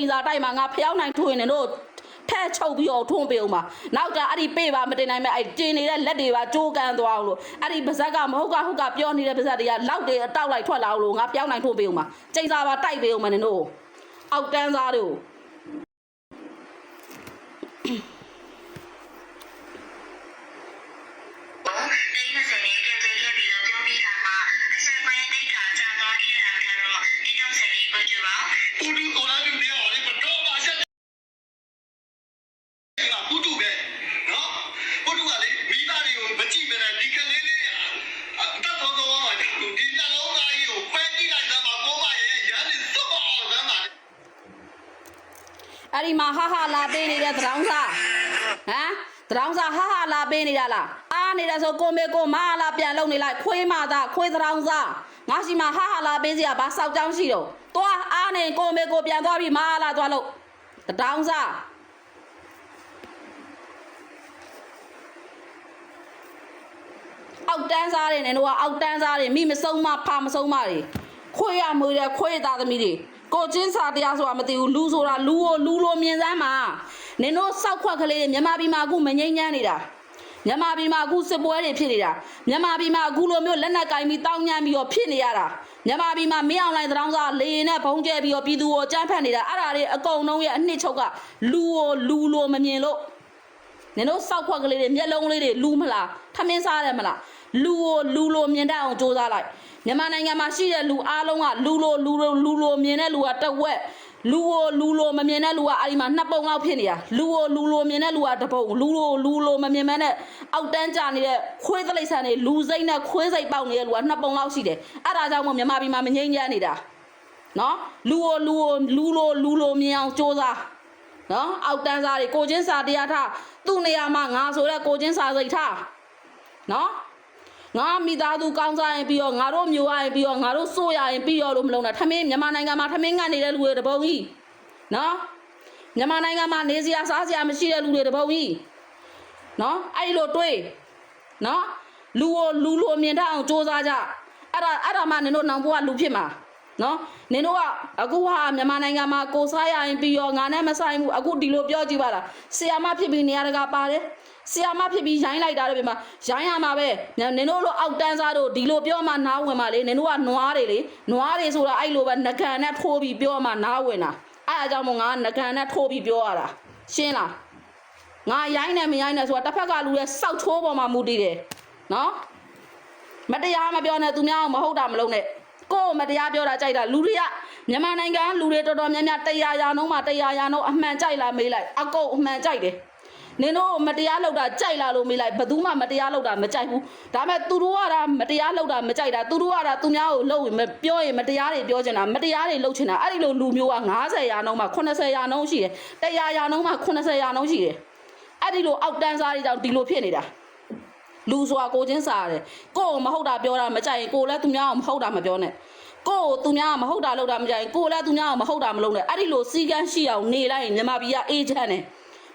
ချိန်စာတိုက်မှာငါဖျောင်းနိုင်ထွင်နေတို့ထက်ချုပ်ပြီးတော့ထွန်းပေးအောင်ပါနောက်ကြအဲ့ဒီပေးပါမတင်နိုင်မဲ့အဲ့တင်နေတဲ့လက်တွေပါကြိုးကန်သွားအောင်လို့အဲ့ဒီပါဇက်ကမဟုတ်ကဟုတ်ကပြောနေတဲ့ပါဇက်တွေကလောက်တွေအတောက်လိုက်ထွက်လာအောင်လို့ငါဖျောင်းနိုင်ထွန်းပေးအောင်ပါချိန်စာပါတိုက်ပေးအောင်မနေတို့အောက်တန်းသားတို့တို အဲ့ဒီမှာဟာဟာလာပေးနေတဲ့သံတောင်းစားဟမ်သံတောင်းစားဟာဟာလာပေးနေတာလားအားနေတာဆိုကိုမေကိုမဟာလာပြန်လုံနေလိုက်ခွေးမသားခွေးသံတောင်းစားငါရှိမှာဟာဟာလာပေးစရာဘာစောက်ကြောင်းရှိတော့သွားအားနေကိုမေကိုပြန်သွားပြီးမဟာလာသွားလို့သံတောင်းစားအောက်တန်းစားတွေနဲ့တို့ကအောက်တန်းစားတွေမိမဆုံးမဖမဆုံးမတွေခွေးရမွေးတဲ့ခွေးသားသမီးတွေ ကိုချင်းစာတရားဆိုတာမသိဘူးလူဆိုတာလူကိုလူလိုမြင်စမ်းမှာနင်တို့စောက်ခွက်ကလေးတွေမြန်မာပြည်မှာအခုမငိမ့်ညမ်းနေတာမြန်မာပြည်မှာအခုစစ်ပွဲတွေဖြစ်နေတာမြန်မာပြည်မှာအခုလိုမျိုးလက်နက်ကင်ပြီးတောင်းညမ်းပြီးတော့ဖြစ်နေရတာမြန်မာပြည်မှာမင်းအောင်လိုင်းသံတော်စားလေရင်နဲ့ဘုံကျဲပြီးတော့ပြည်သူကိုကြမ်းဖက်နေတာအဲ့ဒါတွေအကုန်လုံးရဲ့အနှစ်ချုပ်ကလူကိုလူလိုမမြင်လို့နင်တို့စောက်ခွက်ကလေးတွေမျက်လုံးလေးတွေလူမလားထမင်းစားတယ်မလားလူကိုလူလိုမြင်တတ်အောင်စူးစမ်းလိုက် မြန်မာနိုင်ငံမှာရှိတဲ့လူအားလုံးကလူလိုလူလိုလူလိုမြင်တဲ့လူကတစ်ဝက်လူကိုလူလိုမမြင်တဲ့လူကအဲ့ဒီမှာနှစ်ပုံလောက်ဖြစ်နေတာလူကိုလူလိုမြင်တဲ့လူကတစ်ပုံလူလိုလူလိုမမြင်မဲနဲ့အောက်တန်းကြနေတဲ့ခွေးသလိษံတွေလူစိမ့်နဲ့ခွေးစိတ်ပေါက်နေတဲ့လူကနှစ်ပုံလောက်ရှိတယ်အဲ့ဒါကြောင့်မို့မြန်မာပြည်မှာမငြိမ်းချမ်းနေတာနော်လူကိုလူကိုလူလိုလူလိုမြင်အောင်စူးစမ်းနော်အောက်တန်းစားတွေကိုချင်းစာတရားထားသူ့နေရာမှာငါဆိုတဲ့ကိုချင်းစာစိတ်ထားနော် ငါမိသားစုကောင်းစားရင်ပြီးတော့ငါတို့မျိုးရရင်ပြီးတော့ငါတို့စိုးရရင်ပြီးတော့လို့မလုံးနဲ့ထမင်းမြန်မာနိုင်ငံမှာထမင်းငတ်နေတဲ့လူတွေတပုံကြီးနော်မြန်မာနိုင်ငံမှာနေစရာစားစရာမရှိတဲ့လူတွေတပုံကြီးနော်အဲ့ဒီလိုတွေးနော်လူကိုလူလိုမြင်တတ်အောင်စ조사ကြအဲ့ဒါအဲ့ဒါမှနင်တို့နောင်ဘွားလူဖြစ်မှာ နော်နင်တို့ကအခုဟာမြန်မာနိုင်ငံမှာကိုစားရရင်ပြီးရောငါနဲ့မဆိုင်ဘူးအခုဒီလိုပြောကြည့်ပါလားဆီယာမဖြစ်ပြီးနေရာတကာပါတယ်ဆီယာမဖြစ်ပြီးရိုင်းလိုက်တာတော့ပြမရိုင်းရမှာပဲနင်တို့လိုအောက်တန်းစားတို့ဒီလိုပြောမှနားဝင်ပါလေနင်တို့ကနွားတွေလေနွားတွေဆိုတာအဲ့လိုပဲငကန်နဲ့ထိုးပြီးပြောမှနားဝင်တာအဲ့အကြောင်းမို့ငါငကန်နဲ့ထိုးပြီးပြောရတာရှင်းလားငါရိုင်းနေမရိုင်းနေဆိုတာတစ်ဖက်ကလူရဲ့စောက်ချိုးပေါ်မှာမူတည်တယ်နော်မတရားမပြောနဲ့သူများကိုမဟုတ်တာမလုပ်နဲ့ ကိုယ်မတရားပြောတာကြိုက်တာလူတွေကမြန်မာနိုင်ငံလူတွေတော်တော်များများတရားရာနှုံးမှာတရားရာနှုံးအမှန်ကြိုက်လားမေးလိုက်အကုန်အမှန်ကြိုက်တယ်နင်တို့မတရားလုပ်တာကြိုက်လားလို့မေးလိုက်ဘယ်သူမှမတရားလုပ်တာမကြိုက်ဘူးဒါပေမဲ့သူတို့ကဒါမတရားလုပ်တာမကြိုက်တာသူတို့ကဒါသူများကိုလုပ်ရင်မပြောရင်မတရားတွေပြောချင်တာမတရားတွေလုပ်ချင်တာအဲ့ဒီလိုလူမျိုးက90ရာနှုံးမှာ80ရာနှုံးရှိတယ်100ရာနှုံးမှာ80ရာနှုံးရှိတယ်အဲ့ဒီလိုအောက်တန်းစားတွေကြောင့်ဒီလိုဖြစ်နေတာ လူဆိုတာကိုချင်းစားရတယ်ကိုယ်ကိုမဟုတ်တာပြောတာမကြိုက်ရင်ကိုယ်လည်းသူများကိုမဟုတ်တာမပြောနဲ့ကိုယ်ကိုသူများကမဟုတ်တာလုပ်တာမကြိုက်ရင်ကိုယ်လည်းသူများကိုမဟုတ်တာမလုပ်နဲ့အဲ့ဒီလိုစီကန်းရှိအောင်နေလိုက်ရင်မြန်မာပြည်ကအေးချမ်းတယ်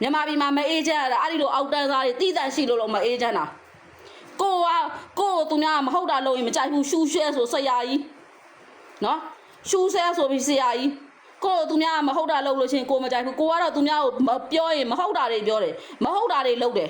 မြန်မာပြည်မှာမအေးချမ်းရတာအဲ့ဒီလိုအောက်တန်းစားတွေတိတန့်ရှိလို့လို့မအေးချမ်းတာကိုကကိုယ်ကိုသူများကမဟုတ်တာလုပ်ရင်မကြိုက်ဘူးရှူရှဲဆိုဆရာကြီးနော်ရှူဆဲဆိုပြီးဆရာကြီးကိုယ်ကိုသူများကမဟုတ်တာလုပ်လို့ရှရင်ကိုယ်မကြိုက်ဘူးကိုကတော့သူများကိုမပြောရင်မဟုတ်တာတွေပြောတယ်မဟုတ်တာတွေလုပ်တယ်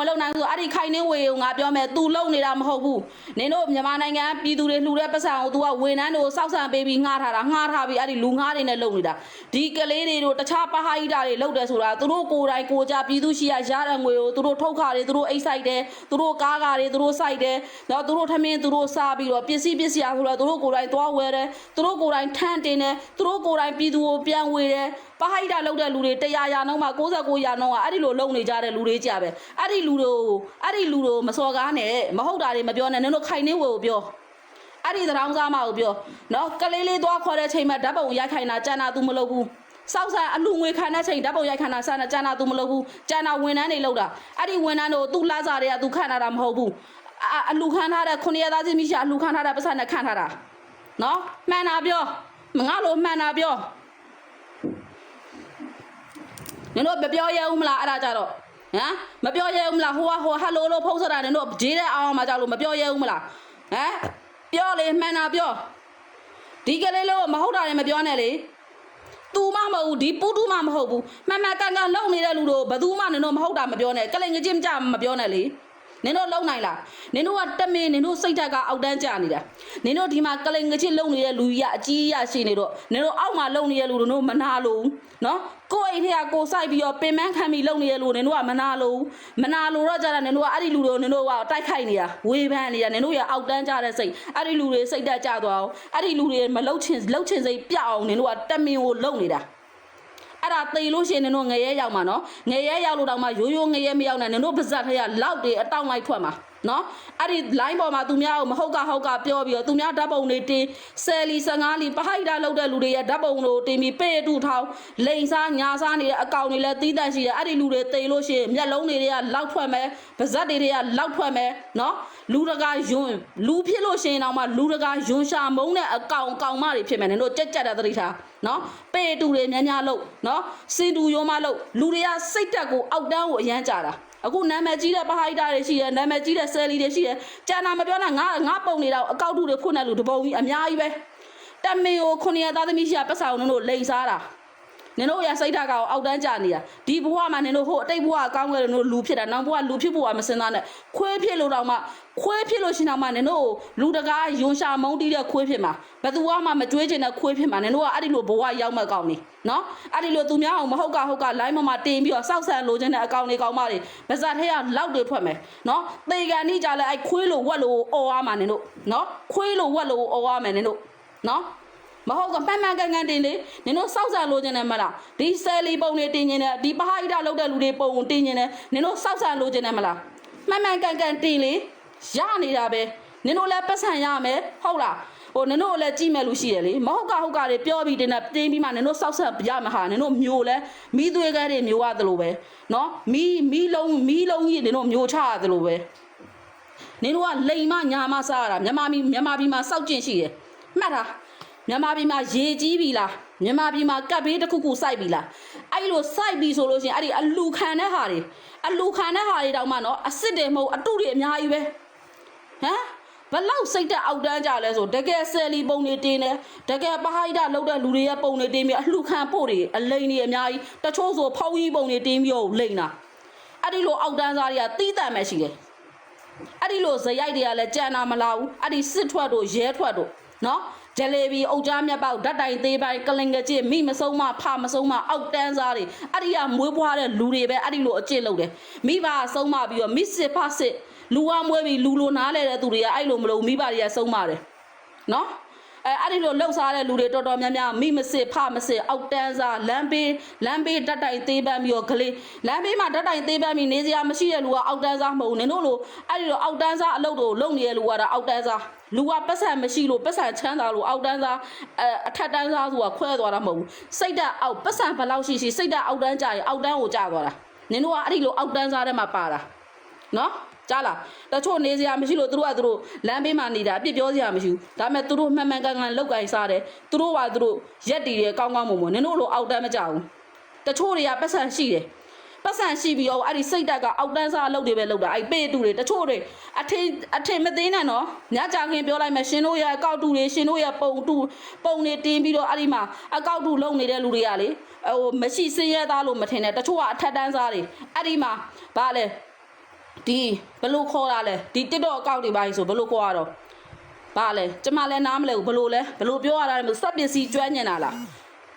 မလုံနိုင်ဘူးဆိုအဲ့ဒီခိုင်နှင်းဝေကိုငါပြောမယ် तू လုံနေတာမဟုတ်ဘူးနင်တို့မြန်မာနိုင်ငံပြည်သူတွေလှူတဲ့ပတ်စံကို तू ကဝန်ထမ်းတွေကိုစောက်ဆံပေးပြီးငှားထားတာငှားထားပြီးအဲ့ဒီလူငှားတွေနဲ့လုံနေတာဒီကလေးတွေတို့တခြားပဟိတာတွေလုံတယ်ဆိုတာသူတို့ကိုယ်တိုင်ကိုယ်ကြပြည်သူရှိရရတဲ့ငွေကိုသူတို့ထုတ်ခါတွေသူတို့အိတ်ဆိုင်တယ်သူတို့ကားကားတွေသူတို့စိုက်တယ်တော့သူတို့ထမင်းသူတို့စားပြီးတော့ပစ္စည်းပစ္စည်းအားဆိုတော့သူတို့ကိုယ်တိုင်သွားဝယ်တယ်သူတို့ကိုယ်တိုင်ထမ်းတင်တယ်သူတို့ကိုယ်တိုင်ပြည်သူကိုပြန်ဝေတယ်ပဟိတလောက်တဲ့လူတွေ100ရာနှုန်းမှာ69ရာနှုန်းကအဲ့ဒီလိုလုံနေကြတဲ့လူတွေကြပဲအဲ့ဒီလူတို့အဲ့ဒီလူတို့မစော်ကားနဲ့မဟုတ်တာတွေမပြောနဲ့နင်တို့ခိုင်နေဝေကိုပြောအဲ့ဒီသရောင်းစားမကိုပြောနော်ကလေးလေးသွားခေါ်တဲ့ချိန်မှာဓာတ်ပုံရိုက်ခိုင်းတာကြံတာသူမလုပ်ဘူးစောက်စားအလူငွေခံတဲ့ချိန်ဓာတ်ပုံရိုက်ခံတာစတဲ့ကျန်တာသူမလုပ်ဘူးကျန်တာဝန်ထမ်းတွေလုပ်တာအဲ့ဒီဝန်ထမ်းတို့သူ့လာစားတွေကသူခံထားတာမဟုတ်ဘူးအလူခံထားတဲ့ခုနှစ်ရက်သားချင်းမိရှာအလူခံထားတဲ့ပတ်စံနဲ့ခံထားတာနော်မှန်တာပြောငါလိုမှန်တာပြော နင်တို့မပြောရဲဘူးမလားအဲ့ဒါကြတော့ဟမ်မပြောရဲဘူးမလားဟိုကဟိုဟယ်လိုလို့ဖုန်းဆက်တာနင်တို့ဂျေးတဲ့အောင်မှကြောက်လို့မပြောရဲဘူးမလားဟမ်ပြောလေမှန်တာပြောဒီကလေးလို့မဟုတ်တာလည်းမပြောနဲ့လေသူမှမဟုတ်ဘူးဒီပူတူမှမဟုတ်ဘူးမှန်မှန်ကန်ကန်လုံနေတဲ့လူတို့ဘယ်သူမှနင်တို့မဟုတ်တာမပြောနဲ့ကလေးငချင်းမကြမပြောနဲ့လေ နင်တို့လုံနိုင်လားနင်တို့ကတမင်နင်တို့စိတ်ဓာတ်ကအောက်တန်းကျနေတာနင်တို့ဒီမှာကလေးငချင်းလုံနေတဲ့လူကြီးကအကြီးကြီးရရှိနေတော့နင်တို့အောက်မှာလုံနေတဲ့လူတို့မနာလို့နော်ကိုယ့်အိမ်ထဲကကိုစိုက်ပြီးတော့ပင်မခံပြီးလုံနေတဲ့လူနင်တို့ကမနာလို့မနာလို့တော့ကြတာနင်တို့ကအဲ့ဒီလူတို့နင်တို့ကတိုက်ခိုက်နေတာဝေဖန်နေတာနင်တို့ရအောက်တန်းကျတဲ့စိတ်အဲ့ဒီလူတွေစိတ်ဓာတ်ကျသွားအောင်အဲ့ဒီလူတွေမလုံချင်လုံချင်စိတ်ပြအောင်နင်တို့ကတမင်ကိုလုံနေတာ အဲ့ဒါသေလို့ရှိရင်နင်တို့ငရဲရောက်မှာနော်ငရဲရောက်လို့တောင်မှရိုးရိုးငရဲမရောက်နဲ့နင်တို့ပါဇက်ထက်ကလောက်တွေအတောင့်လိုက်ထွက်မှာ နော်အဲ့ဒီ line ပေါ်မှာသူများကိုမဟုတ်ကဟုတ်ကပြောပြီးတော့သူများဓာတ်ပုံတွေတင်ဆယ်လီ15လီပဟိုက်တာလောက်တဲ့လူတွေရဲ့ဓာတ်ပုံတွေကိုတင်ပြီးပေတူထောင်းလိန်စားညာစားနေတဲ့အကောင်တွေလည်းတီးတန့်ရှိတယ်အဲ့ဒီလူတွေသေလို့ရှိရင်မျက်လုံးတွေတွေကလောက်ထွက်မယ်ပါဇက်တွေတွေကလောက်ထွက်မယ်နော်လူတကာယွန်းလူဖြစ်လို့ရှိရင်တော့မှလူတကာယွန်းရှာမုန်းတဲ့အကောင်ကောင်မတွေဖြစ်မယ်နင်တို့ကြက်ကြက်တဲ့သတိထားနော်ပေတူတွေများများလို့နော်စင်တူရုံးမလို့လူတွေကစိတ်တက်ကိုအောက်တန်းကိုအရန်ကြတာ အခုနာမည်ကြီးတဲ့ပဟိုက်တာတွေရှိတယ်နာမည်ကြီးတဲ့ဆယ်လီတွေရှိတယ်ကျန်တာမပြောနဲ့ငါငါပုံနေတော့အကောက်တူတွေဖွင့်တဲ့လူတပုံကြီးအများကြီးပဲတက်မင်ကိုခုနှစ်ရသားသမီးရှိရပတ်စာကိုနင်တို့လိန်စားတာနင်တို့ရစိတ်ဓာတ်ကောင်အောက်တန်းကြနေတာဒီဘဝမှာနင်တို့ဟိုအတိတ်ဘဝအကောင်းကလေးနင်တို့လူဖြစ်တာနောက်ဘဝလူဖြစ်ဖို့ကမစင်သားနဲ့ခွေးဖြစ်လို့တော့မှ ခွေးဖြစ်လို့ရှင်တော့မှနင်တို့လူတကာယွန်ရှာမုန်းတီးတဲ့ခွေးဖြစ်မှာဘယ်သူမှမကြွေးချင်တဲ့ခွေးဖြစ်မှာနင်တို့ကအဲ့ဒီလိုဘဝရောက်မဲ့ကောင်နေနော်အဲ့ဒီလိုသူများအောင်မဟုတ်ကဟုတ်က line မမှာတင်ပြီးတော့စောက်ဆန်လိုချင်တဲ့အကောင်တွေကောင်မတွေဗဇတ်ထဲကလောက်တွေထွက်မယ်နော်တေကန်နီးကြလဲအဲ့ခွေးလိုဝက်လိုအော်ရမှာနင်တို့နော်ခွေးလိုဝက်လိုအော်ရမယ်နင်တို့နော်မဟုတ်ကမှန်မှန်ကန်ကန်တင်လေနင်တို့စောက်ဆန်လိုချင်တယ်မလားဒီဆယ်လီပုံတွေတင်နေတယ်ဒီပဟာဣဒလောက်တဲ့လူတွေပုံတင်နေတယ်နင်တို့စောက်ဆန်လိုချင်တယ်မလားမှန်မှန်ကန်ကန်တင်လေ ရနေတာပဲနင်တို့လည်းပတ်ဆံရမယ်ဟုတ်လားဟိုနင်တို့လည်းကြည့်မဲ့လူရှိတယ်လေမဟုတ်ကဟုတ်ကတွေပြောပြီးတင်တယ်တင်းပြီးမှနင်တို့စောက်ဆန်ရမှာဟာနင်တို့မျိုးလဲမီးသွေးကဲတွေမျိုးရတယ်လို့ပဲနော်မီးမီးလုံးမီးလုံးကြီးနင်တို့မျိုးချရတယ်လို့ပဲနင်တို့ကလိန်မညာမစားရတာမြန်မာပြည်မြန်မာပြည်မှာစောက်ကျင်ရှိတယ်မှတ်တာမြန်မာပြည်မှာရေကြီးပြီလားမြန်မာပြည်မှာကပ်ဘေးတစ်ခုခုစိုက်ပြီလားအဲ့လိုစိုက်ပြီဆိုလို့ရှိရင်အဲ့ဒီအလူခံတဲ့ဟာတွေအလူခံတဲ့ဟာတွေတောင်မှနော်အစ်စ်တွေမဟုတ်အတုတွေအများကြီးပဲ ဟမ်ဘလောက်စိတ်တက်အောက်တန်းကြလဲဆိုတကယ်ဆယ်လီပုံတွေတင်းတယ်တကယ်ပဟိုက်တာလောက်တဲ့လူတွေရဲ့ပုံတွေတင်းပြီးအလှခံပို့တွေအလိန်တွေအများကြီးတချို့ဆိုဖောင်းကြီးပုံတွေတင်းပြီးတော့လိန်တာအဲ့ဒီလိုအောက်တန်းစားတွေကတီးတန့်မဲ့ရှိတယ်အဲ့ဒီလိုဇရိုက်တွေကလည်းကြံတာမလာဘူးအဲ့ဒီစစ်ထွက်တို့ရဲထွက်တို့နော်ဂျယ်လီဘီအုတ်ကြားမြတ်ပေါက်ဓာတ်တိုင်သေးပိုင်းကလင်ကကြည့်မိမဆုံးမဖမဆုံးမအောက်တန်းစားတွေအဲ့ဒီကမွေးဖွားတဲ့လူတွေပဲအဲ့ဒီလိုအကျင့်လုပ်တယ်မိဘဆုံးမပြီးတော့မိစစ်ဖစစ် လူဝမွေးပြီးလူလိုနားလဲတဲ့သူတွေကအဲ့လိုမလုပ်မိဘတွေကဆုံးမတယ်နော်အဲအဲ့ဒီလိုလှုပ်ရှားတဲ့လူတွေတော်တော်များများမိမစစ်ဖမစစ်အောက်တန်းစားလမ်းဘေးလမ်းဘေးဓာတ်တိုင်သေးပန်းပြီးတော့ကလေးလမ်းဘေးမှာဓာတ်တိုင်သေးပန်းပြီးနေစရာမရှိတဲ့လူကအောက်တန်းစားမဟုတ်ဘူးနင်တို့လိုအဲ့ဒီလိုအောက်တန်းစားအလုပ်တို့လုပ်နေတဲ့လူကတော့အောက်တန်းစားလူကပတ်စံမရှိလို့ပတ်စံချမ်းသာလို့အောက်တန်းစားအဲအထက်တန်းစားဆိုတာခွဲသွားတာမဟုတ်ဘူးစိတ်ဓာတ်အောက်ပတ်စံဘယ်လောက်ရှိရှိစိတ်ဓာတ်အောက်တန်းကြရင်အောက်တန်းကိုကျသွားတာနင်တို့ကအဲ့ဒီလိုအောက်တန်းစားထဲမှာပါတာနော် ကြားလားတချို့နေစရာမရှိလို့သူတို့ကသူတို့လမ်းဘေးမှာနေတာအပြစ်ပြောစရာမရှိဘူးဒါပေမဲ့သူတို့မှန်မှန်ကန်ကန်လောက်ကင်စားတယ်သူတို့ကသူတို့ရက်တည်တယ်ကောင်းကောင်းမွန်မွန်နင်တို့လိုအောက်တန်းမကြဘူးတချို့တွေကပတ်စံရှိတယ်ပတ်စံရှိပြီးတော့အဲ့ဒီစိတ်တက်ကအောက်တန်းစားအလုပ်တွေပဲလုပ်တာအဲ့ပေတူတွေတချို့တွေအထင်အထင်မသိနဲ့နော်ညကြခင်ပြောလိုက်မယ်ရှင်တို့ရဲ့အကောက်တူတွေရှင်တို့ရဲ့ပုံတူပုံတွေတင်းပြီးတော့အဲ့ဒီမှာအကောက်တူလုံနေတဲ့လူတွေကလေဟိုမရှိစင်းရဲသားလို့မထင်နဲ့တချို့ကအထက်တန်းစားတွေအဲ့ဒီမှာဗာလဲ ဒီဘယ်လို့ခေါ်တာလဲဒီ TikTok အကောက်တွေပါဆိုဘယ်လို့ခေါ်ရတော့ဗာလဲကျမလည်းနားမလဲဘူးဘယ်လို့လဲဘယ်လို့ပြောရတာလဲစက်ပစ္စည်းကျွမ်းညင်တာလား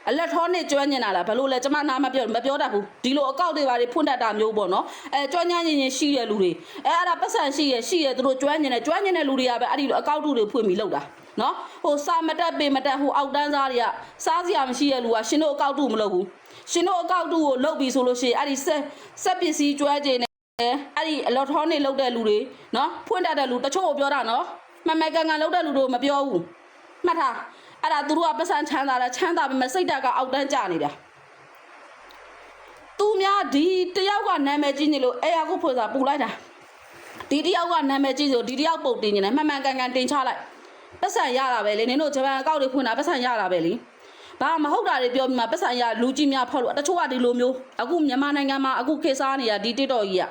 အလက်ထောနဲ့ကျွမ်းညင်တာလားဘယ်လို့လဲကျမနားမပြောမပြောတတ်ဘူးဒီလိုအကောက်တွေပါတွေဖွင့်တတ်တာမျိုးပေါ့နော်အဲကျွမ်းညင်ညင်ရှိတဲ့လူတွေအဲအဲ့ဒါပတ်စံရှိရရှိရသူတို့ကျွမ်းညင်တယ်ကျွမ်းညင်တဲ့လူတွေကပဲအဲ့ဒီလိုအကောက်တူတွေဖွင့်ပြီးလောက်တာနော်ဟိုစာမတက်ပေမတက်ဟိုအောက်တန်းစားတွေကစားစရာမရှိတဲ့လူကရှင်တို့အကောက်တူမလုပ်ဘူးရှင်တို့အကောက်တူကိုလုပ်ပြီးဆိုလို့ရှိရင်အဲ့ဒီဆက်ဆက်ပစ္စည်းကျွမ်းကျင် တယ်အဲ့ဒီအလော်ထောနေလောက်တဲ့လူတွေနော်ဖွင့်တတ်တဲ့လူတချို့ကိုပြောတာနော်မမကန်ကန်လောက်တဲ့လူတို့မပြောဘူးမှတ်ထားအဲ့ဒါသူတို့ကပတ်စံချမ်းသာတာချမ်းသာပေမဲ့စိတ်ဓာတ်ကအောက်တန်းကျနေတာသူများဒီတယောက်ကနာမည်ကြီးနေလို့အဲ့ရကိုဖွေစာပူလိုက်တာဒီတယောက်ကနာမည်ကြီးဆိုဒီတယောက်ပုတ်တင်နေတယ်မှန်မှန်ကန်ကန်တင်ချလိုက်ပတ်စံရတာပဲလေနင်တို့ဂျပန်အကောက်တွေဖွင့်တာပတ်စံရတာပဲလေဘာမဟုတ်တာတွေပြောပြီးမှပတ်စံရလူကြီးများဖောက်လို့တချို့ကဒီလိုမျိုးအခုမြန်မာနိုင်ငံမှာအခုခေတ်စားနေတာဒီ TikTok ကြီးอ่ะ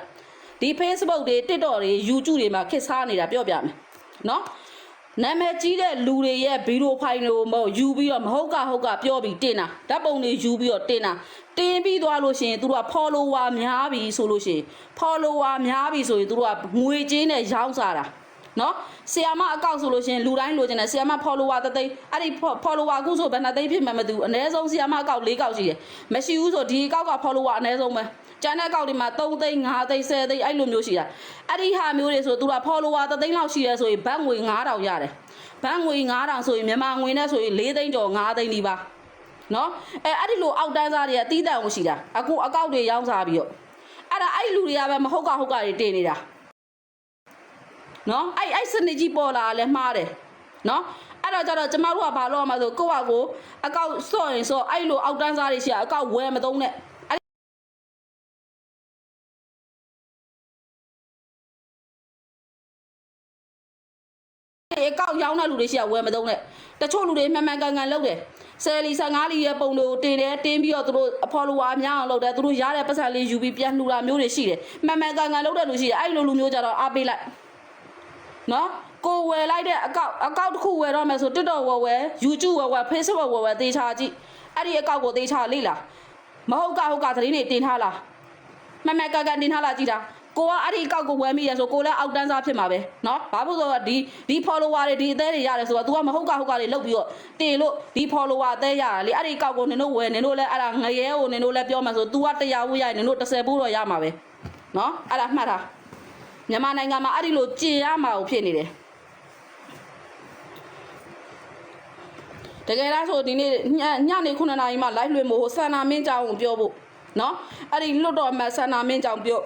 ဒီ Facebook တွေ TikTok တွေ YouTube တွေမှာခေတ်စားနေတာပြောပြမယ်နော်နာမည်ကြီးတဲ့လူတွေရဲ့ဗီဒီယိုဖိုင်တွေကိုမဟုတ်ယူပြီးတော့မဟုတ်ကဟုတ်ကပြောပြီးတင်တာဓာတ်ပုံတွေယူပြီးတော့တင်တာတင်ပြီးသွားလို့ရှိရင်သူတို့က follower များပြီဆိုလို့ရှိရင် follower များပြီဆိုရင်သူတို့ကငွေကြေးနဲ့ရောင်းစားတာနော်ဆီယာမအကောင့်ဆိုလို့ရှိရင်လူတိုင်းလိုချင်တယ်ဆီယာမ follower တသိန်းအဲ့ဒီ follower အခုဆိုဘယ်နှသိန်းဖြစ်မှမသိဘူးအနည်းဆုံးဆီယာမအကောင့်၄ကောက်ရှိတယ်မရှိဘူးဆိုဒီအကောက်က follower အနည်းဆုံးပဲ ကျန်တဲ့အကောက်တွေမှာ3သိန်း5သိန်း10သိန်းအဲ့လိုမျိုးရှိတာအဲ့ဒီဟာမျိုးတွေဆိုသူက follower တသိန်းလောက်ရှိရဲဆိုရင်ဘတ်ငွေ9000ရတယ်ဘတ်ငွေ9000ဆိုရင်မြန်မာငွေနဲ့ဆိုရင်4သိန်းကျော်5သိန်းဒီပါနော်အဲအဲ့ဒီလိုအောက်တန်းစားတွေကအတီးတန်ကိုရှိတာအခုအကောက်တွေရောင်းစားပြီးတော့အဲ့ဒါအဲ့ဒီလူတွေကပဲမဟုတ်ကဟုတ်ကတွေတင်နေတာနော်အဲ့အဲ့စနစ်ကြီးပေါ်လာလဲမှားတယ်နော်အဲ့တော့ကျတော့ကျမတို့ကဘာလို့ရမှာဆိုကိုယ့်ဟာကိုအကောက်စော့ရင်စော့အဲ့လိုအောက်တန်းစားတွေရှိရအကောက်ဝယ်မသုံးနဲ့ က်ရောင်းတဲ့လူတွေရှိရဝယ်မသုံးနဲ့တချို့လူတွေမှန်မှန်ကန်ကန်လုပ်တယ်ဆယ်လီ15လီရဲ့ပုံတွေကိုတင်တယ်တင်းပြီးတော့သူတို့ follower များအောင်လုပ်တယ်သူတို့ရတဲ့ပတ်စံလေးယူပြီးပြန်လှူတာမျိုးတွေရှိတယ်မှန်မှန်ကန်ကန်လုပ်တဲ့လူရှိတယ်အဲ့လိုလူမျိုးကြတော့အားပေးလိုက်နော်ကိုဝယ်လိုက်တဲ့အကောက်အကောက်တစ်ခုဝယ်တော့မယ်ဆို TikTok ဝယ်ဝယ် YouTube ဝယ်ဝယ် Facebook ဝယ်ဝယ်သေချာကြည့်အဲ့ဒီအကောက်ကိုသေချာလေ့လာမဟုတ်ကဟုတ်ကသတင်းတွေတင်ထားလားမမကကတင်ထားလားကြည့်တာ ကိုကအဲ့ဒီအကောက်ကိုဝယ်မိတယ်ဆိုကိုလည်းအောက်တန်းစားဖြစ်မှာပဲနော်ဘာလို့ဆိုတော့ဒီဒီ follower တွေဒီအသေးတွေရတယ်ဆိုတော့ तू ကမဟုတ်ကဟုတ်ကတွေလုတ်ပြီးတော့တင်လို့ဒီ follower အသေးရတာလေအဲ့ဒီအကောက်ကိုနင်တို့ဝယ်နင်တို့လည်းအဲ့ဒါငရဲကိုနင်တို့လည်းပြောမှာဆို तू ကတရားဖို့ရရင်နင်တို့30ဖို့တော့ရမှာပဲနော်အဲ့ဒါမှတ်ထားမြန်မာနိုင်ငံမှာအဲ့ဒီလိုကြင်ရမှာကိုဖြစ်နေတယ်တကယ်လားဆိုဒီနေ့ညနေ9:00နာရီမှာ live လွှင့်ဖို့ဆန္နာမင်းကြောင်ကိုပြောဖို့နော်အဲ့ဒီလွတ်တော်မှာဆန္နာမင်းကြောင်ပြော့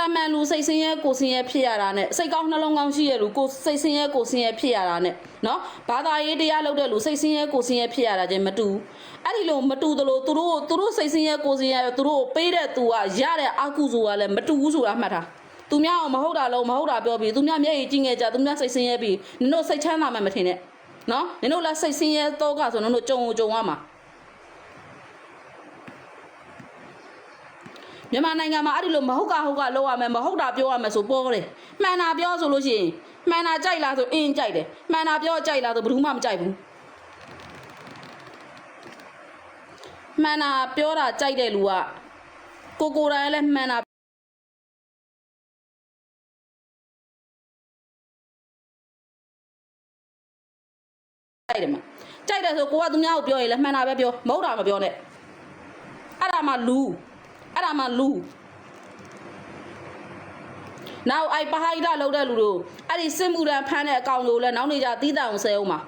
တာမန်လူစိတ်ဆင်းရဲကိုယ်ဆင်းရဲဖြစ်ရတာနဲ့စိတ်ကောင်းနှလုံးကောင်းရှိရလူကိုယ်စိတ်ဆင်းရဲကိုယ်ဆင်းရဲဖြစ်ရတာနဲ့နော်ဘာသာရေးတရားလုပ်တဲ့လူစိတ်ဆင်းရဲကိုယ်ဆင်းရဲဖြစ်ရတာချင်းမတူဘူးအဲ့ဒီလိုမတူသလိုသူတို့သူတို့စိတ်ဆင်းရဲကိုယ်ဆင်းရဲသူတို့ပေးတဲ့သူကရတဲ့အကုသိုလ်ကလည်းမတူဘူးဆိုတာမှတ်ထားသူများအောင်မဟုတ်တာလုံးမဟုတ်တာပြောပြီးသူများမျက်ရည်ကြည့်ငယ်ကြသူများစိတ်ဆင်းရဲပြီးနင်တို့စိတ်ချမ်းသာမှမထင်နဲ့နော်နင်တို့လည်းစိတ်ဆင်းရဲတော့ကဆိုနင်တို့ကြုံကြုံရမှာ မြန်မာနိုင်ငံမှာအဲ့ဒီလိုမဟုတ်ကဟုတ်ကလောက်ရမယ်မဟုတ်တာပြောရမယ်ဆိုပေါ်တယ်မှန်တာပြောဆိုလို့ရှိရင်မှန်တာကြိုက်လားဆိုအင်းကြိုက်တယ်မှန်တာပြောကြိုက်လားဆိုဘယ်သူမှမကြိုက်ဘူးမှန်တာပြောတာကြိုက်တဲ့လူကကိုကိုယ်တိုင်လည်းမှန်တာကြိုက်တယ်မကြိုက်တယ်ဆိုကိုကသူများကိုပြောရင်လည်းမှန်တာပဲပြောမဟုတ်တာမပြောနဲ့အဲ့ဒါမှလူ အဲ့ဒါမှလူ now အဲ့ပဟိုက်တာလောက်တဲ့လူတို့အဲ့ဒီစစ်မှုရန်ဖမ်းတဲ့အကောင်တို့လည်းနောက်နေကြတီးတအောင်ဆဲအောင်ပါ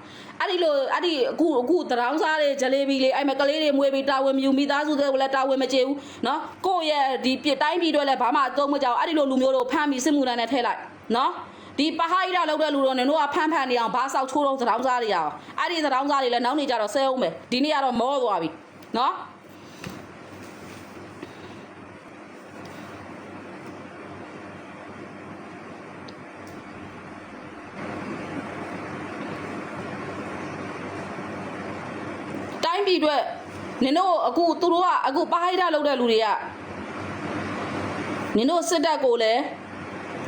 အဲ့ဒီလိုအဲ့ဒီအခုအခုတရောင်းစားတွေဂျလေးဘီလေးအဲ့မဲ့ကလေးတွေမွေးပြီးတာဝန်မယူမိသားစုတွေကိုလည်းတာဝန်မကျေဘူးနော်ကိုယ့်ရဲ့ဒီပြတိုင်းပြည်တွေလည်းဘာမှအသုံးမကျအောင်အဲ့ဒီလိုလူမျိုးတို့ဖမ်းပြီးစစ်မှုရန်နဲ့ထည့်လိုက်နော်ဒီပဟိုက်တာလောက်တဲ့လူတို့နင်တို့ကဖမ်းဖမ်းနေအောင်ဘာဆောက်ချိုးတော့သတောင်းစားတွေရအောင်အဲ့ဒီသတောင်းစားတွေလည်းနောက်နေကြတော့ဆဲအောင်မယ်ဒီနေ့ကတော့မောသွားပြီနော် တိုင်းပြည်အတွက်နင်တို့အခုသူတို့ကအခုပဟိုက်တာလောက်တဲ့လူတွေကနင်တို့စစ်တပ်ကိုလည်း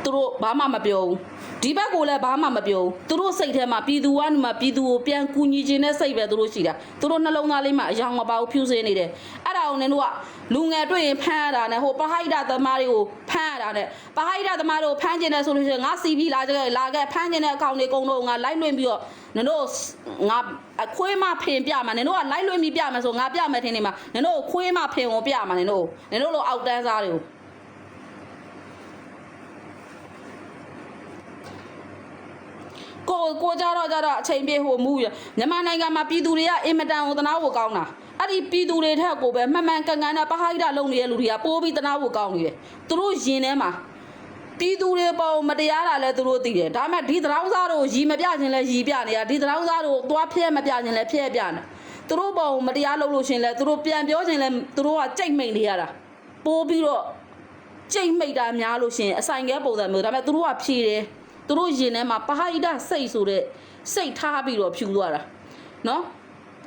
သူတို့ဘာမှမပြောဘူးဒီဘက်ကိုလည်းဘာမှမပြောဘူးသူတို့စိတ်ထဲမှာပြည်သူကနေမှပြည်သူကိုပြန်ကူညီခြင်းနဲ့စိတ်ပဲသူတို့ရှိတာသူတို့နှလုံးသားလေးမှာအယောင်မပါဘူးဖြူစင်းနေတယ်အဲ့ဒါကိုနင်တို့က လူငယ်တွေ့ရင်ဖမ်းရတာနဲ့ဟိုပဟိုက်တာသမားတွေကိုဖမ်းရတာနဲ့ပဟိုက်တာသမားတွေကိုဖမ်းကျင်တယ်ဆိုလို့ရှိရင်ငါစီပြီးလာကြခဲ့လာခဲ့ဖမ်းကျင်တဲ့အကောင်တွေအကုန်လုံးငါလိုက်လွှင့်ပြီးတော့နင်တို့ငါအခွေးမဖင်ပြမှာနင်တို့ကလိုက်လွှင့်ပြီးပြမှာဆိုငါပြမယ်ထင်နေမှာနင်တို့ခွေးမဖင်ကိုပြမှာနင်တို့နင်တို့လိုအောက်တန်းစားတွေကိုကိုကိုကြတော့ကြတော့အချိန်ပြေဟိုမူရမြန်မာနိုင်ငံမှာပြည်သူတွေကအင်မတန်ကိုတနာဖို့ကောင်းတာ အဲ့ဒီပြည်သူတွေထက်ကိုပဲမှန်မှန်ကန်ကန်နဲ့ပဟိုက်တာလုံနေတဲ့လူတွေကပိုးပြီးတနာဖို့ကောင်းနေတယ်သူတို့ရင်ထဲမှာပြည်သူတွေပေါ်မတရားတာလဲသူတို့သိတယ်ဒါပေမဲ့ဒီသရောင်းစားတို့ရီမပြခြင်းလဲရီပြနေတာဒီသရောင်းစားတို့သွားဖျက်မပြခြင်းလဲဖျက်ပြနေသူတို့ပေါ်မတရားလုပ်လို့ရှင်လဲသူတို့ပြန်ပြောခြင်းလဲသူတို့ကကြိတ်မိန်နေရတာပိုးပြီးတော့ကြိတ်မိတ်တာများလို့ရှရင်အဆိုင်ကဲပုံစံမျိုးဒါပေမဲ့သူတို့ကဖြေတယ်သူတို့ရင်ထဲမှာပဟိဒစိတ်ဆိုတဲ့စိတ်ထားပြီးတော့ဖြူသွားတာနော်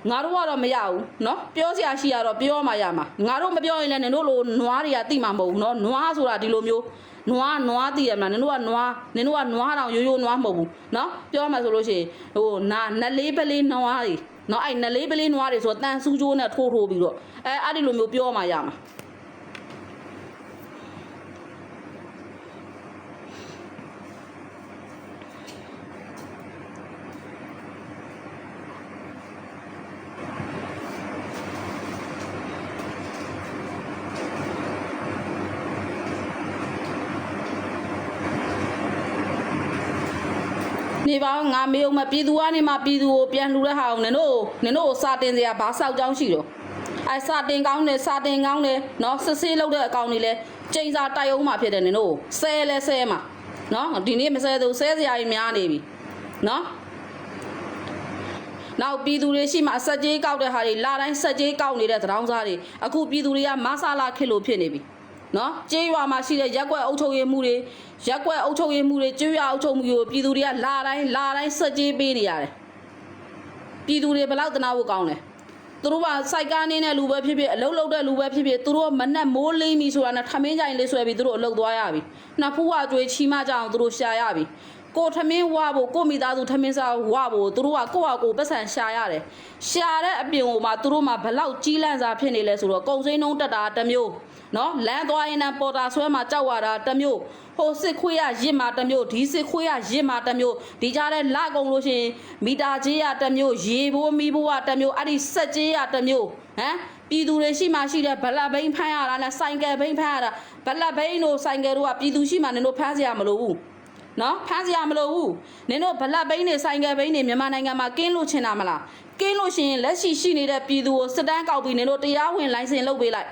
ငါတို့ကတော့မရဘူးเนาะပြောစရာရှိရတော့ပြောမှရမှာငါတို့မပြောရင်လည်းနင်တို့လိုနွားတွေကတိမှာမဟုတ်ဘူးเนาะနွားဆိုတာဒီလိုမျိုးနွားနွားတည်ရမလားနင်တို့ကနွားနင်တို့ကနွားတောင်ရိုးရိုးနွားမဟုတ်ဘူးเนาะပြောမှဆိုလို့ရှိရင်ဟိုနာနက်လေးပလေးနွားတွေเนาะအဲ့နက်လေးပလေးနွားတွေဆိုတော့တန်ဆူးကြိုးနဲ့ထိုးထိုးပြီးတော့အဲအဲ့ဒီလိုမျိုးပြောမှရမှာ ငါမေုံမပြည်သူကနေမှပြည်သူကိုပြန်လှူတဲ့ဟာအောင်နင်တို့နင်တို့စာတင်စရာဘာဆောက်ကြောင်းရှိတော့အဲစာတင်ကောင်းတယ်စာတင်ကောင်းတယ်နော်စစ်ဆေးလုပ်တဲ့အကောင်တွေလဲကျိန်စာတိုက်အောင်မှဖြစ်တယ်နင်တို့ဆဲလဲဆဲမှာနော်ဒီနေ့မဆဲသူဆဲစရာကြီးများနေပြီနော်နောက်ပြည်သူတွေရှိမှဆက်ကြေးကောက်တဲ့ဟာတွေလာတိုင်းဆက်ကြေးကောက်နေတဲ့သံတောင်းစားတွေအခုပြည်သူတွေကမဆလာခစ်လို့ဖြစ်နေပြီ။ နော်ကြေးရွာမှာရှိတဲ့ရက်ကွက်အုပ်ချုပ်ရေးမှုတွေရက်ကွက်အုပ်ချုပ်ရေးမှုတွေကြေးရွာအုပ်ချုပ်မှုတွေကိုပြည်သူတွေကလာတိုင်းလာတိုင်းစက်ကြီးပေးနေရတယ်ပြည်သူတွေဘယ်လောက်တနာဖို့ကောင်းလဲသူတို့ကစိုက်ကားနေတဲ့လူပဲဖြစ်ဖြစ်အလုတ်လုတ်တဲ့လူပဲဖြစ်ဖြစ်သူတို့ကမနဲ့မိုးလိမ့်ပြီဆိုတာနဲ့ထမင်းကြိုင်လေးဆွဲပြီးသူတို့အလုတ်သွားရပြီနှစ်ဖူးဝကြွေးချီမကြအောင်သူတို့ရှာရပြီကိုထမင်းဝဖို့ကိုမိသားစုထမင်းစားဝဖို့သူတို့ကကိုယ့်ဟာကိုယ်ပတ်စံရှာရတယ်ရှာတဲ့အပြင်ကိုမှသူတို့မှဘလောက်ကြီးလန့်စာဖြစ်နေလဲဆိုတော့ကုံစိမ်းနှုံးတက်တာတစ်မျိုး နော်လမ်းသွားရင်လည်းပေါ်တာဆွဲမှာကြောက်ရတာတစ်မျိုးဟိုစစ်ခွေးရရစ်မှာတစ်မျိုးဒီစစ်ခွေးရရစ်မှာတစ်မျိုးဒီကြားထဲလကုံလို့ရှိရင်မီတာကြီးရတစ်မျိုးရေဘိုးမီးဘိုးကတစ်မျိုးအဲ့ဒီစက်ကြီးရတစ်မျိုးဟမ်ပြည်သူတွေရှိမှရှိတဲ့ဗလက်ဘိန်းဖမ်းရတာနဲ့စိုင်ကယ်ဘိန်းဖမ်းရတာဗလက်ဘိန်းတို့စိုင်ကယ်တို့ကပြည်သူရှိမှနင်တို့ဖမ်းစရာမလိုဘူးနော်ဖမ်းစရာမလိုဘူးနင်တို့ဗလက်ဘိန်းတွေဆိုင်ကယ်ဘိန်းတွေမြန်မာနိုင်ငံမှာကင်းလို့ချင်တာမလားကင်းလို့ရှိရင်လက်ရှိရှိနေတဲ့ပြည်သူကိုစစ်တမ်းကောက်ပြီးနင်တို့တရားဝင်လိုင်စင်လုပ်ပေးလိုက်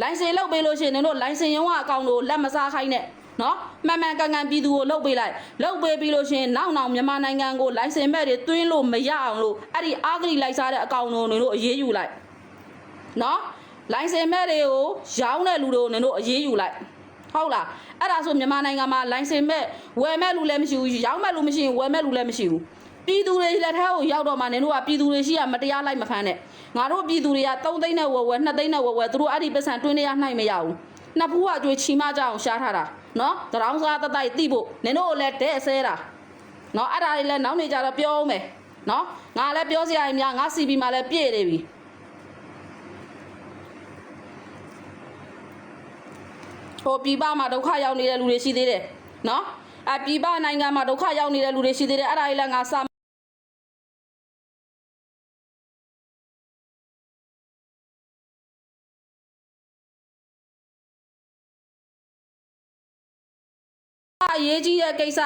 လိုင်စင်လုပ်ပေးလို့ရှိရင်နင်တို့လိုင်စင်ရုံးကအကောင့်ကိုလက်မစားခိုင်းနဲ့နော်မှန်မှန်ကန်ကန်ပြည်သူကိုလုပ်ပေးလိုက်လုပ်ပေးပြီးလို့ရှိရင်နောက်နောက်မြန်မာနိုင်ငံကိုလိုင်စင်မဲ့တွေတွင်းလို့မရအောင်လို့အဲ့ဒီအာဂရိလိုက်စားတဲ့အကောင့်ကိုနင်တို့အရေးယူလိုက်နော်လိုင်စင်မဲ့တွေကိုရောင်းတဲ့လူတွေကိုနင်တို့အရေးယူလိုက်ဟုတ်လားအဲ့ဒါဆိုမြန်မာနိုင်ငံမှာလိုင်စင်မဲ့ဝယ်မဲ့လူလည်းမရှိဘူးရောင်းမဲ့လူမရှိရင်ဝယ်မဲ့လူလည်းမရှိဘူးပြည်သူတွေလက်ထက်ကိုရောက်တော့မှနင်တို့ကပြည်သူတွေရှိရမတရားလိုက်မဖမ်းနဲ့ ငါတို့ပြည်သူတွေက3သိန်းနဲ့ဝယ်ဝယ်2သိန်းနဲ့ဝယ်ဝယ်သူတို့အဲ့ဒီပတ်စံတွင်းနေရနှိုက်မရဘူးနှစ်ဖူးကကြွေချီမကြအောင်ရှားထားတာနော်တရောင်းစားတတိုက်တိဖို့နင်တို့ကိုလည်းတဲ့ဆဲတာနော်အဲ့ဒါတွေလည်းနောက်နေကြတော့ပြောအောင်မယ်နော်ငါလည်းပြောစရာကြီးများငါ CB မှာလည်းပြည့်နေပြီဟိုပြည်ပမှာဒုက္ခရောက်နေတဲ့လူတွေရှိသေးတယ်နော်အပြည်ပနိုင်ငံမှာဒုက္ခရောက်နေတဲ့လူတွေရှိသေးတယ်အဲ့ဒါကြီးလည်းငါစာ ရေးကြီးတဲ့ကိစ္စ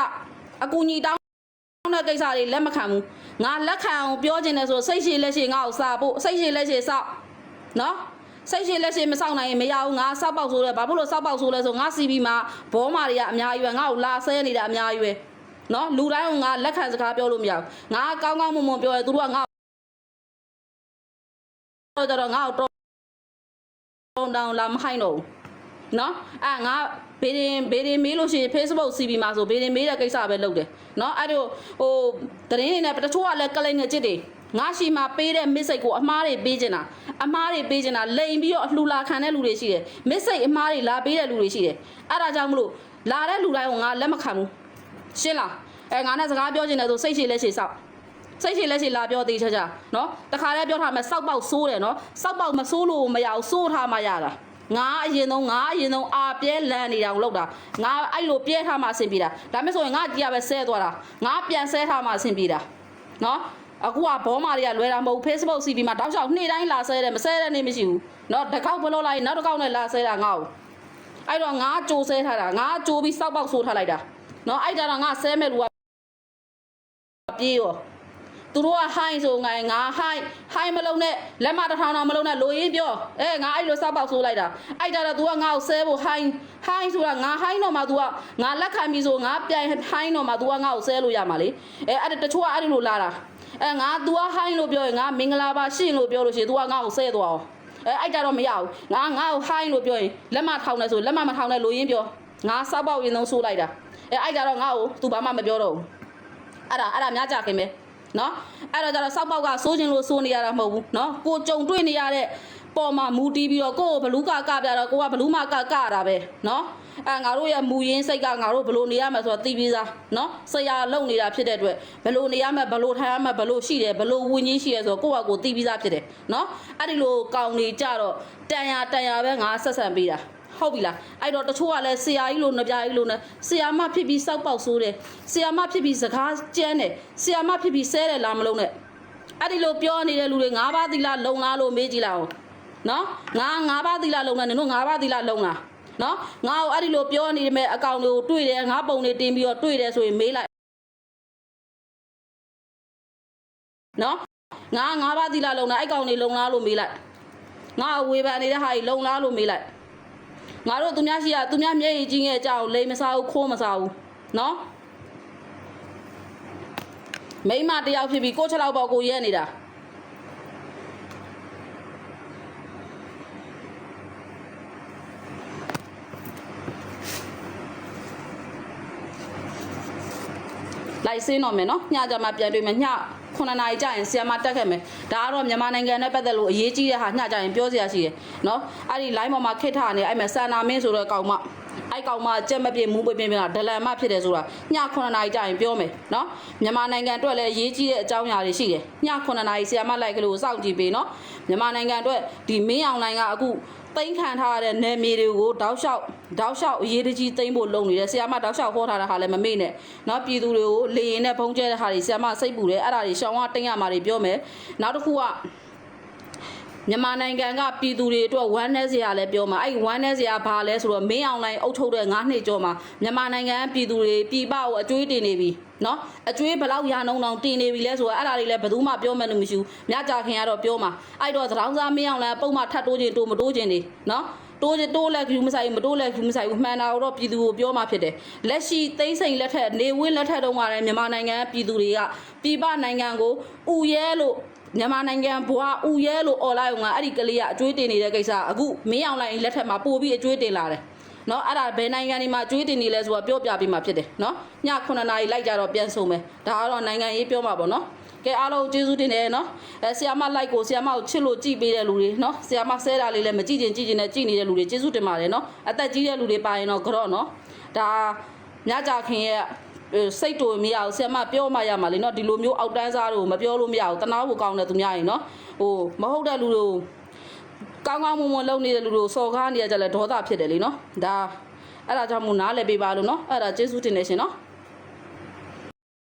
အကူညီတောင်းတဲ့ကိစ္စတွေလက်မခံဘူးငါလက်ခံအောင်ပြောချင်တယ်ဆိုစိတ်ရှိလက်ရှိငါ့ကိုစာဖို့စိတ်ရှိလက်ရှိစောက်နော်စိတ်ရှိလက်ရှိမစောင့်နိုင်ရင်မရဘူးငါစောက်ပေါက်ဆိုလဲဘာဖြစ်လို့စောက်ပေါက်ဆိုလဲဆိုငါစီဘီမှာဘောမာတွေကအများကြီးပဲငါ့ကိုလာဆဲနေတာအများကြီးပဲနော်လူတိုင်းကငါလက်ခံစကားပြောလို့မရဘူးငါကောင်းကောင်းမွန်မွန်ပြောရဲသူတို့ကငါတော့တော့ငါ့ကိုတောင်းတောင်းလာမခိုင်းတော့ဘူး နော်အဲငါဘေးရင်ဘေးရင်မေးလို့ရှိရင် Facebook CB မှာဆိုဘေးရင်မေးတဲ့ကိစ္စပဲလုပ်တယ်နော်အဲ့တို့ဟိုတရင်နေနဲ့တချို့ကလည်းကလိန်ငကြစ်တွေငါရှိမှာပေးတဲ့မစ်စိတ်ကိုအမားတွေပေးချင်တာအမားတွေပေးချင်တာလိန်ပြီးတော့အလှူလာခံတဲ့လူတွေရှိတယ်မစ်စိတ်အမားတွေလာပေးတဲ့လူတွေရှိတယ်အဲ့ဒါကြောင့်မလို့လာတဲ့လူတိုင်းကိုငါလက်မခံဘူးရှင်းလားအဲငါနဲ့စကားပြောချင်တယ်ဆိုစိတ်ရှိလက်ရှိစောက်စိတ်ရှိလက်ရှိလာပြောသေးချာချာနော်တခါတည်းပြောထားမယ်စောက်ပေါက်ဆိုးတယ်နော်စောက်ပေါက်မဆိုးလို့မရဘူးစိုးထားမှရတာ ငါအရင်ဆုံးငါအရင်ဆုံးအာပြဲလန်နေတာကိုလောက်တာငါအဲ့လိုပြဲထားမှအဆင်ပြေတာဒါမဲ့ဆိုရင်ငါကြီးကပဲဆဲသွားတာငါပြန်ဆဲထားမှအဆင်ပြေတာနော်အခုကဘောမာတွေကလွယ်တာမဟုတ် Facebook CP မှာတောက်လျှောက်နေ့တိုင်းလာဆဲတယ်မဆဲတဲ့နေ့မရှိဘူးနော်တစ်ခေါက်ဘလို့လိုက်နောက်တစ်ခေါက်နဲ့လာဆဲတာငါ့ကိုအဲ့တော့ငါကြိုဆဲထားတာငါကြိုပြီးစောက်ပေါက်ဆိုးထားလိုက်တာနော်အဲ့ကြတော့ငါဆဲမဲ့လူကပြေးရော သူတို့ကဟိုင်းဆိုငါငါဟိုင်းဟိုင်းမလုံးနဲ့လက်မတစ်ထောင်တောင်မလုံးနဲ့လိုရင်းပြောအဲငါအဲ့လိုစောက်ပေါက်ဆိုးလိုက်တာအဲ့ကြတော့ तू ကငါ့ကိုဆဲဖို့ဟိုင်းဟိုင်းဆိုတာငါဟိုင်းတော့မှ तू ကငါလက်ခံပြီဆိုငါပြန်ဟိုင်းတော့မှ तू ကငါ့ကိုဆဲလို့ရမှာလေအဲအဲ့ဒါတချို့ကအဲ့ဒီလိုလာတာအဲငါ तू ကဟိုင်းလို့ပြောရင်ငါမင်္ဂလာပါရှင့်လို့ပြောလို့ရှိရင် तू ကငါ့ကိုဆဲသွားအောင်အဲအဲ့ကြတော့မရဘူးငါငါ့ကိုဟိုင်းလို့ပြောရင်လက်မထောင်နေဆိုလက်မမထောင်နဲ့လိုရင်းပြောငါစောက်ပေါက်ရင်သုံးဆိုးလိုက်တာအဲအဲ့ကြတော့ငါ့ကို तू ဘာမှမပြောတော့ဘူးအဲ့ဒါအဲ့ဒါများကြခင်ပဲ နော်အဲ့တော့ကျတော့စောက်ပေါက်ကစိုးခြင်းလို့စိုးနေရတာမဟုတ်ဘူးနော်ကိုကြုံတွေ့နေရတဲ့ပေါ်မှာမူတီးပြီးတော့ကိုကိုဘလူးကကပြတော့ကိုကဘလူးမကကတာပဲနော်အဲငါတို့ရဲ့မူရင်းစိတ်ကငါတို့ဘလို့နေရမှာဆိုတော့သိပြီးသားနော်ဆရာလုံနေတာဖြစ်တဲ့အတွက်ဘလို့နေရမှာဘလို့ထိုင်ရမှာဘလို့ရှိတယ်ဘလို့ဝင်းကြီးရှိတယ်ဆိုတော့ကိုကကိုသိပြီးသားဖြစ်တယ်နော်အဲ့ဒီလိုကောင်းနေကြတော့တန်ရတန်ရပဲငါဆက်ဆံပေးတာ ဟုတ်ပြီလားအဲ့တော့တချို့ကလည်းဆရာကြီးလို့နှပြကြီးလို့နဲ့ဆရာမဖြစ်ပြီးစောက်ပေါက်ဆိုးတယ်ဆရာမဖြစ်ပြီးစကားကြမ်းတယ်ဆရာမဖြစ်ပြီးဆဲတယ်လားမလုံးနဲ့အဲ့ဒီလိုပြောနေတဲ့လူတွေ၅ပါးသီလလုံလားလို့မေးကြည့်လိုက်အောင်နော်ငါ၅ပါးသီလလုံလားနင်တို့၅ပါးသီလလုံလားနော်ငါ့ကိုအဲ့ဒီလိုပြောနေတယ်အကောင်တွေကိုတွေ့တယ်ငါပုံတွေတင်ပြီးတော့တွေ့တယ်ဆိုရင်မေးလိုက်နော်ငါ၅ပါးသီလလုံလားအဲ့ကောင်တွေလုံလားလို့မေးလိုက်ငါအဝေဖန်နေတဲ့ဟာကြီးလုံလားလို့မေးလိုက် ငါတို့သူများရှိရသူများမျက်ရည်ကြီးငယ်ကြအောင်လိမ်မစားဘူးခိုးမစားဘူးနော်မိန်းမတယောက်ဖြစ်ပြီးကိုယ့်ချက်လောက်ပေါ့ကိုရဲနေတာလိုက်စင်းတော့မယ်နော်ညကြမှာပြန်တွေ့မယ်ည 9နာရီကြာရင်ဆီယမတက်ခဲ့မယ်ဒါကတော့မြန်မာနိုင်ငံနဲ့ပတ်သက်လို့အရေးကြီးတဲ့ဟာညကြရင်ပြောစရာရှိတယ်နော်အဲ့ဒီ line ပေါ်မှာခစ်ထားနေအဲ့မှာစန္နာမင်းဆိုတော့ကောင်မအဲ့ကောင်မကြက်မပြည့်မူးပြပြင်းပြတာဒလန်မဖြစ်တယ်ဆိုတာည9နာရီကြာရင်ပြောမယ်နော်မြန်မာနိုင်ငံအတွက်လည်းအရေးကြီးတဲ့အကြောင်းအရာတွေရှိတယ်ည9နာရီဆီယမလိုက်ကလေးကိုစောင့်ကြည့်ပေးနော်မြန်မာနိုင်ငံအတွက်ဒီမင်းအောင်လိုင်ကအခု သိမ်းခံထားရတဲ့နယ်မြေတွေကိုတောက်လျှောက်တောက်လျှောက်အရေးတကြီးသိမ်းဖို့လုပ်နေတယ်ဆရာမတောက်လျှောက်ဟောထားတဲ့ဟာလည်းမမေ့နဲ့เนาะပြည်သူတွေကိုလေရင်နဲ့ဖုံးကျဲတဲ့ဟာတွေဆရာမစိတ်ပူတယ်အဲ့ဒါတွေရှောင်းကတင်းရမှာတွေပြောမယ်နောက်တစ်ခုကမြန်မာနိုင်ငံကပြည်သူတွေအတွက်ဝမ်းနည်းစရာလည်းပြောမှာအဲ့ဝမ်းနည်းစရာဘာလဲဆိုတော့မင်းအောင်လိုင်းအုပ်ချုပ်တဲ့9နှစ်ကျော်မှာမြန်မာနိုင်ငံပြည်သူတွေပြည်ပကိုအကျွေးတင်နေပြီ နော်အကျွေးဘလောက်ရာနှုံအောင်တင်နေပြီလဲဆိုတော့အဲ့ဒါလေးလည်းဘယ်သူမှပြောမှန်းလို့မရှိဘူးမြကြခင်ကတော့ပြောမှာအဲ့တော့သရောင်းစားမင်းအောင်လည်းပုံမှထပ်တိုးခြင်းတိုးမတိုးခြင်းနေနော်တိုးတိုးလက်ယူမဆိုင်မတိုးလက်ယူမဆိုင်ဘူးမှန်တာတော့ပြည်သူကိုပြောမှဖြစ်တယ်လက်ရှိသိန်းစိန်လက်ထက်နေဝင်းလက်ထက်တုန်းကလည်းမြန်မာနိုင်ငံပြည်သူတွေကပြည်ပနိုင်ငံကိုဥရဲလို့မြန်မာနိုင်ငံဘွားဥရဲလို့អော်လိုက်အောင်ကအဲ့ဒီကလေးကအကျွေးတင်နေတဲ့ကိစ္စအခုမင်းအောင်လိုက်လက်ထက်မှာပို့ပြီးအကျွေးတင်လာတယ် နော်အဲ့ဒါဘယ်နိုင်ငံတွေမှာအကျွေးတင်နေလဲဆိုတာပြောပြပေးမှာဖြစ်တယ်နော်ည9နာရီလိုက်ကြတော့ပြန်ဆုံးမယ်ဒါကတော့နိုင်ငံရေးပြောမှာပေါ့နော်ကဲအားလုံးကျေးဇူးတင်တယ်နော်အဲဆီယာမလိုက်ကိုဆီယာမကိုချစ်လို့ကြည်ပေးတဲ့လူတွေနော်ဆီယာမဆဲတာလေးလည်းမကြည့်ချင်ကြည့်ချင်နဲ့ကြည်နေတဲ့လူတွေကျေးဇူးတင်ပါတယ်နော်အသက်ကြီးတဲ့လူတွေပါရင်တော့ကြော့နော်ဒါမြကြခင်ရဲ့စိတ်တူမရအောင်ဆီယာမပြောမှရမှာလေနော်ဒီလိုမျိုးအောက်တန်းစားတို့မပြောလို့မရဘူးတနာဖို့ကောင်းတယ်သူများရင်နော်ဟိုမဟုတ်တဲ့လူတို့ ကောင်းကောင်းမွန်မွန်လုပ်နေတဲ့လူတို့စော်ကားနေရကြလဲဒေါသဖြစ်တယ်လေနော်ဒါအဲ့ဒါကြောင့်မို့နားလည်ပေးပါလို့နော်အဲ့ဒါကျေးဇူးတင်နေရှင်နော်